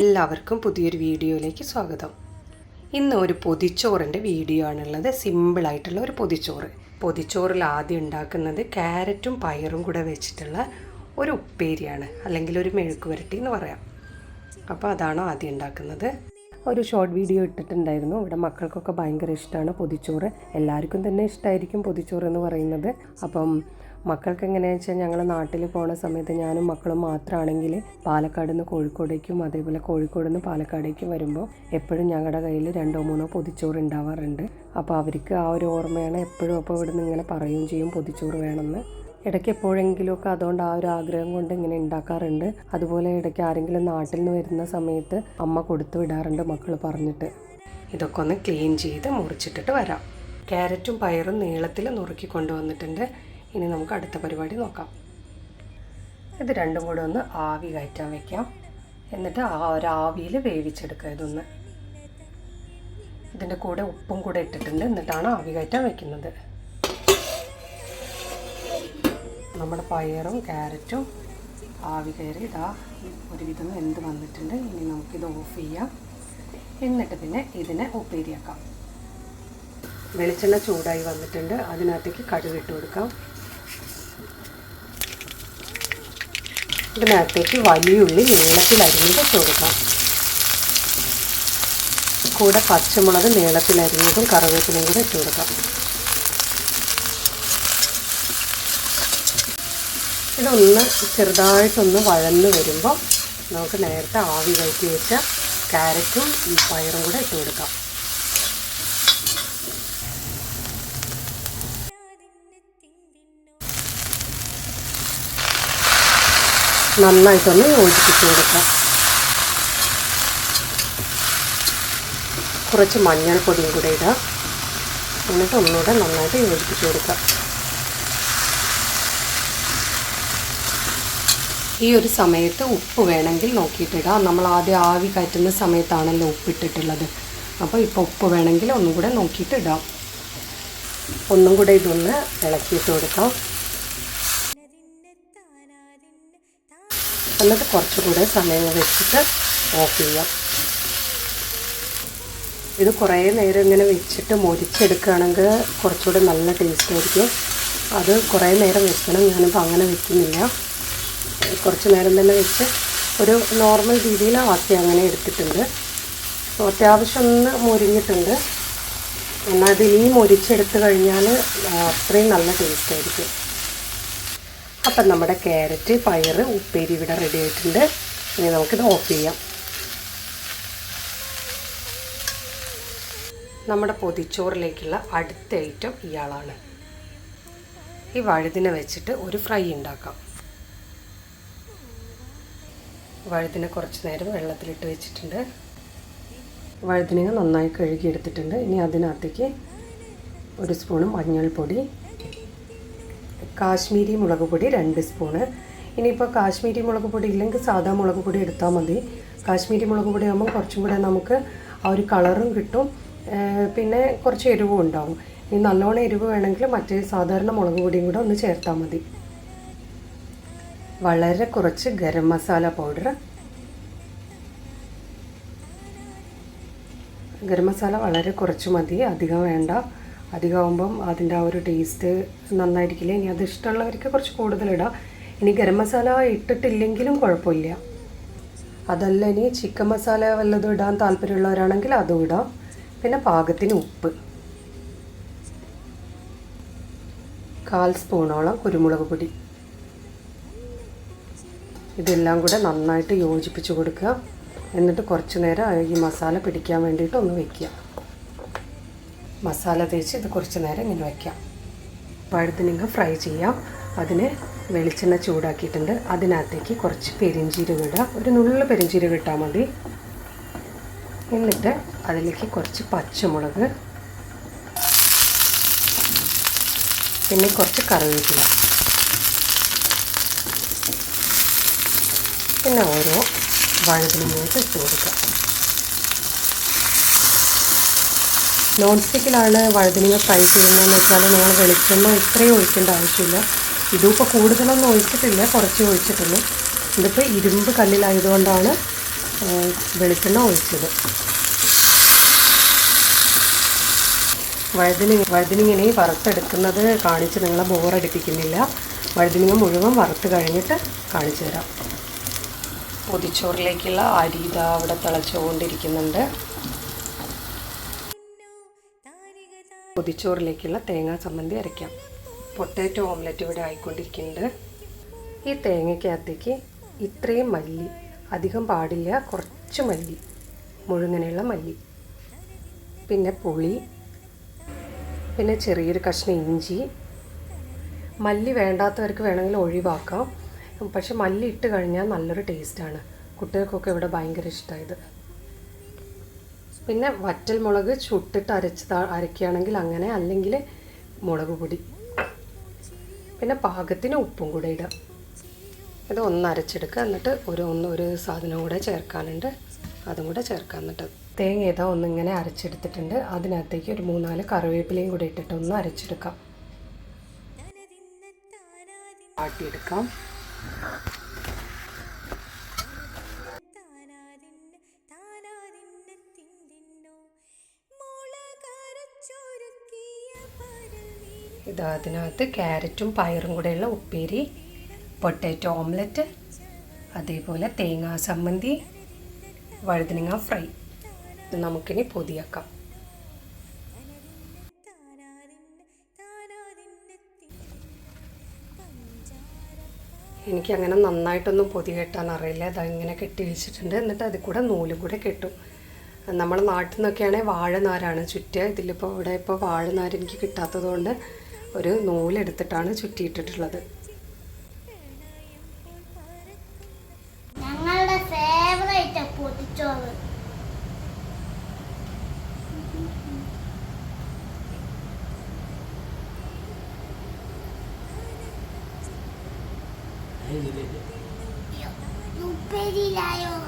എല്ലാവർക്കും പുതിയൊരു വീഡിയോയിലേക്ക് സ്വാഗതം. ഇന്ന് ഒരു പൊതിച്ചോറിന്റെ വീഡിയോ ആണുള്ളത്. സിമ്പിളായിട്ടുള്ള ഒരു പൊതിച്ചോറ്. പൊതിച്ചോറിൽ ആദ്യം ഉണ്ടാക്കുന്നത് ക്യാരറ്റും പയറും കൂടെ വെച്ചിട്ടുള്ള ഒരു ഉപ്പേരിയാണ്. അല്ലെങ്കിൽ ഒരു മെഴുക്ക് വരട്ടി എന്ന് പറയാം. അപ്പോൾ അതാണ് ആദ്യം ഉണ്ടാക്കുന്നത്? ഒരു ഷോർട്ട് വീഡിയോ ഇട്ടിട്ടുണ്ടായിരുന്നു. ഇവിടെ മക്കൾക്കൊക്കെ ഭയങ്കര ഇഷ്ടമാണ് പൊതിച്ചോറ്. എല്ലാവർക്കും തന്നെ ഇഷ്ടമായിരിക്കും പൊതിച്ചോറ് എന്ന് പറയുന്നത്. അപ്പം മക്കൾക്ക് എങ്ങനെയാണെന്ന് വെച്ചാൽ ഞങ്ങൾ നാട്ടിൽ പോണ സമയത്ത് ഞാനും മക്കളും മാത്രമാണെങ്കിൽ പാലക്കാട് നിന്ന് കോഴിക്കോടേക്കും അതേപോലെ കോഴിക്കോട് നിന്ന് പാലക്കാടേക്കും വരുമ്പോൾ എപ്പോഴും ഞങ്ങളുടെ കയ്യിൽ രണ്ടോ മൂന്നോ പൊതിച്ചോറ് ഉണ്ടാവാറുണ്ട് അപ്പോൾ അവർക്ക് ആ ഒരു ഓർമ്മയാണ് എപ്പോഴും അപ്പോൾ ഇവിടെ നിന്ന് ഇങ്ങനെ പറയുകയും ചെയ്യും പൊതിച്ചോറ് വേണമെന്ന് ഇടയ്ക്ക് എപ്പോഴെങ്കിലുമൊക്കെ അതുകൊണ്ട് ആ ഒരു ആഗ്രഹം കൊണ്ട് ഇങ്ങനെ ഉണ്ടാക്കാറുണ്ട്. അതുപോലെ ഇടയ്ക്ക് ആരെങ്കിലും നാട്ടിൽ നിന്ന് വരുന്ന സമയത്ത് അമ്മ കൊടുത്തു വിടാറുണ്ട് മക്കൾ പറഞ്ഞിട്ട്. ഇതൊക്കെ ഒന്ന് ക്ലീൻ ചെയ്ത് മുറിച്ചിട്ടിട്ട് വരാം. ക്യാരറ്റും പയറും നീളത്തിൽ നുറുക്കി കൊണ്ടുവന്നിട്ടുണ്ട്. ഇനി നമുക്ക് അടുത്ത പരിപാടി നോക്കാം. ഇത് രണ്ടും കൂടെ ഒന്ന് ആവി കയറ്റാൻ വെക്കാം. എന്നിട്ട് ആ ഒരു ആവിയിൽ വേവിച്ചെടുക്കുക ഇതൊന്ന്. ഇതിന്റെ കൂടെ ഉപ്പും കൂടെ ഇട്ടിട്ടുണ്ട്. എന്നിട്ടാണ് ആവി കയറ്റാൻ വെക്കുന്നത്. നമ്മുടെ പയറും ക്യാരറ്റും ആവി കയറി ഇതാ ഒരുവിധം എന്ത് വന്നിട്ടുണ്ട്. ഇനി നമുക്കിത് ഓഫ് ചെയ്യാം. എന്നിട്ട് പിന്നെ ഇതിനെ ഉപ്പേരിയാക്കാം. വെളിച്ചെണ്ണ ചൂടായി വന്നിട്ടുണ്ട്. അതിനകത്തേക്ക് കടുകിട്ട് കൊടുക്കാം. ഇതിനകത്തേക്ക് വലിയുള്ളി നീളത്തിൽ അരിഞ്ഞത് ഇട്ട് കൊടുക്കാം. കൂടെ പച്ചമുളക് നീളത്തിൽ അരിഞ്ഞതും കറിവേപ്പിലയും കൂടെ ഇട്ട് കൊടുക്കാം. ഇതൊന്ന് ചെറുതായിട്ടൊന്ന് വഴന്ന് വരുമ്പോൾ നമുക്ക് നേരത്തെ ആവി കയറ്റി വെച്ച ക്യാരറ്റും ഈ പയറും കൂടെ ഇട്ട് കൊടുക്കാം. നന്നായിട്ടൊന്ന് യോജിപ്പിച്ച് കൊടുക്കാം. കുറച്ച് മഞ്ഞൾപ്പൊടിയും കൂടെ ഇടാം. എന്നിട്ട് ഒന്നുകൂടെ നന്നായിട്ട് യോജിപ്പിച്ച് കൊടുക്കാം. ഈ ഒരു സമയത്ത് ഉപ്പ് വേണമെങ്കിൽ നോക്കിയിട്ടിടാം. നമ്മൾ ആദ്യം ആവി കയറ്റുന്ന സമയത്താണല്ലോ ഉപ്പിട്ടിട്ടുള്ളത്. അപ്പോൾ ഇപ്പോൾ ഉപ്പ് വേണമെങ്കിൽ ഒന്നും കൂടെ നോക്കിയിട്ടിടാം. ഒന്നും കൂടെ ഇതൊന്ന് ഇളക്കിയിട്ട് കൊടുക്കാം. എന്നിട്ട് കുറച്ചുകൂടെ സമയം വെച്ചിട്ട് ഓഫ് ചെയ്യാം. ഇത് കുറേ നേരം ഇങ്ങനെ വെച്ചിട്ട് മുരിച്ചെടുക്കുകയാണെങ്കിൽ കുറച്ചുകൂടെ നല്ല ടേസ്റ്റ് ആയിരിക്കും. അത് കുറേ നേരം വെക്കണം. ഞാനിപ്പോൾ അങ്ങനെ വെക്കുന്നില്ല. കുറച്ച് നേരം തന്നെ വെച്ച് ഒരു നോർമൽ രീതിയിൽ ആക്കി അങ്ങനെ എടുത്തിട്ടുണ്ട്. അപ്പോൾ അത്യാവശ്യം ഒന്ന് മുരിഞ്ഞിട്ടുണ്ട്. എന്നാൽ അത് ഇനി മുരിച്ചെടുത്ത് കഴിഞ്ഞാൽ അത്രയും നല്ല ടേസ്റ്റ് ആയിരിക്കും. അപ്പം നമ്മുടെ ക്യാരറ്റ് പയർ ഉപ്പേരി ഇവിടെ റെഡി ആയിട്ടുണ്ട്. ഇനി നമുക്കിത് ഓഫ് ചെയ്യാം. നമ്മുടെ പൊതിച്ചോറിലേക്കുള്ള അടുത്ത ഐറ്റം ഇയാളാണ്. ഈ വഴുതിനെ വെച്ചിട്ട് ഒരു ഫ്രൈ ഉണ്ടാക്കാം. വഴുതിന കുറച്ച് നേരം വെള്ളത്തിലിട്ട് വെച്ചിട്ടുണ്ട്. വഴുതിന നന്നായി കഴുകിയെടുത്തിട്ടുണ്ട്. ഇനി അതിനകത്തേക്ക് ഒരു സ്പൂണ് മഞ്ഞൾപ്പൊടി കാശ്മീരി മുളക് പൊടി രണ്ട് സ്പൂണ്. ഇനിയിപ്പോൾ കാശ്മീരി മുളക് പൊടി ഇല്ലെങ്കിൽ സാധാ മുളക് പൊടി എടുത്താൽ മതി. കാശ്മീരി മുളക് പൊടി ആകുമ്പോൾ കുറച്ചും കൂടെ നമുക്ക് ആ ഒരു കളറും കിട്ടും. പിന്നെ കുറച്ച് എരിവും ഉണ്ടാവും. ഇനി നല്ലോണം എരിവ് വേണമെങ്കിൽ മറ്റേ സാധാരണ മുളക് പൊടിയും കൂടെ ഒന്ന് ചേർത്താൽ മതി. വളരെ കുറച്ച് ഗരം മസാല പൗഡർ ഗരം മസാല വളരെ കുറച്ച് മതി. അധികം വേണ്ട. അധികമാകുമ്പം അതിന്റെ ആ ഒരു ടേസ്റ്റ് നന്നായിരിക്കില്ല. ഇനി അത് ഇഷ്ടമുള്ളവർക്ക് കുറച്ച് കൂടുതലിടാം ഇനി ഗരം മസാല ഇട്ടിട്ടില്ലെങ്കിലും കുഴപ്പമില്ല. അതല്ല ഇനി ചിക്കൻ മസാല വല്ലതും ഇടാൻ താല്പര്യമുള്ളവരാണെങ്കിൽ അതും ഇടാം. പിന്നെ പാകത്തിന് ഉപ്പ്. കാൽ സ്പൂണോളം കുരുമുളക് പൊടി. ഇതെല്ലാം കൂടെ നന്നായിട്ട് യോജിപ്പിച്ച് കൊടുക്കുക. എന്നിട്ട് കുറച്ച് നേരം ഈ മസാല പിടിക്കാൻ വേണ്ടിയിട്ട് ഒന്ന് വയ്ക്കുക മസാല തേച്ച് ഇത് കുറച്ച് നേരം ഇങ്ങനെ വയ്ക്കാം പഴുത്തിനിങ്ങ ഫ്രൈ ചെയ്യാം. അതിന് വെളിച്ചെണ്ണ ചൂടാക്കിയിട്ടുണ്ട്. അതിനകത്തേക്ക് കുറച്ച് പെരിഞ്ചീരകം ഇടുക. ഒരു നുള്ള പെരിഞ്ചീരകം ഇട്ടാൽ മതി. എന്നിട്ട് അതിലേക്ക് കുറച്ച് പച്ചമുളക്. പിന്നെ കുറച്ച് കറിവേപ്പില. പിന്നെ ഓരോ വഴുതിനോട്ട് ഇട്ട് കൊടുക്കുക. നോൺ സ്റ്റിക്കിലാണ് വഴുതനങ്ങ ഫ്രൈ ചെയ്യുന്നതെന്ന് വെച്ചാൽ നിങ്ങൾ വെളിച്ചെണ്ണ ഇത്രയും ഒഴിക്കേണ്ട ആവശ്യമില്ല. ഇതിപ്പോൾ കൂടുതലൊന്നും ഒഴിച്ചിട്ടില്ല കുറച്ച് ഒഴിച്ചിട്ടുള്ളൂ. ഇതിപ്പോൾ ഇരുമ്പ് കല്ലിലായതുകൊണ്ടാണ് വെളിച്ചെണ്ണ ഒഴിച്ചത്. വഴുതനങ്ങ വഴുതനങ്ങനെ വറുത്തെടുക്കുന്നത് കാണിച്ച് നിങ്ങളെ ബോറടിപ്പിക്കുന്നില്ല വഴുതനങ്ങ മുഴുവൻ വറുത്ത് കഴിഞ്ഞിട്ട് കാണിച്ചു തരാം. പൊതിച്ചോറിലേക്കുള്ള അരി ഇതാ അവിടെ തിളച്ചുകൊണ്ടിരിക്കുന്നുണ്ട്. പൊതിച്ചോറിലേക്കുള്ള തേങ്ങാ ചമ്മന്തി അരയ്ക്കാം. പൊട്ടാറ്റോ ഓംലെറ്റ് ഇവിടെ ആയിക്കൊണ്ടിരിക്കുന്നുണ്ട്. ഈ തേങ്ങയ്ക്കകത്തേക്ക് ഇത്രയും മല്ലി അധികം പാടില്ല കുറച്ച് മല്ലി മുഴുങ്ങനെയുള്ള മല്ലി പിന്നെ പുളി പിന്നെ ചെറിയൊരു കഷ്ണം ഇഞ്ചി. മല്ലി വേണ്ടാത്തവർക്ക് വേണമെങ്കിൽ ഒഴിവാക്കാം. പക്ഷെ മല്ലി ഇട്ട് കഴിഞ്ഞാൽ നല്ലൊരു ടേസ്റ്റാണ് കുട്ടികൾക്കൊക്കെ ഇവിടെ ഭയങ്കര ഇഷ്ടമായത് പിന്നെ വറ്റൽ മുളക് ചുട്ടിട്ട് അരച്ച് അരക്കുകയാണെങ്കിൽ അങ്ങനെ അല്ലെങ്കിൽ മുളക് പൊടി. പിന്നെ പാകത്തിന് ഉപ്പും കൂടെ ഇടാം. ഇത് ഒന്ന് അരച്ചെടുക്കുക എന്നിട്ട് ഒരു ഒന്ന് ഒരു സാധനം കൂടെ ചേർക്കാനുണ്ട്. അതും കൂടെ ചേർക്കാം എന്നിട്ട്. തേങ്ങ ഏതാ ഒന്നിങ്ങനെ അരച്ചെടുത്തിട്ടുണ്ട്. അതിനകത്തേക്ക് ഒരു മൂന്നാൽ കറിവേപ്പിലയും കൂടെ ഇട്ടിട്ട് ഒന്ന് അരച്ചെടുക്കാം. ആട്ടിയെടുക്കാം. ഇത് ക്യാരറ്റും പയറും കൂടെയുള്ള ഉപ്പേരി പൊട്ടാറ്റോ ഓംലെറ്റ് അതേപോലെ തേങ്ങാ ചമ്മന്തി വഴുതനങ്ങ ഫ്രൈ. നമുക്കിനി പൊതിയാക്കാം. എനിക്ക് അങ്ങനെ നന്നായിട്ടൊന്നും പൊതി കെട്ടാൻ അറിയില്ല അത് ഇങ്ങനെ കെട്ടി വെച്ചിട്ടുണ്ട്. എന്നിട്ട് അതിൽ കൂടെ നൂലും കൂടെ കെട്ടും. നമ്മുടെ നാട്ടിൽ നിന്നൊക്കെയാണെങ്കിൽ വാഴനാരാണ് ചുറ്റുക ഇതിലിപ്പോൾ ഇവിടെ ഇപ്പോൾ വാഴനാര് എനിക്ക് കിട്ടാത്തത് കൊണ്ട് ഒരു നൂലെടുത്തിട്ടാണ് ചുറ്റിയിട്ടിട്ടുള്ളത്. એ જ રીતે પેરી લાયો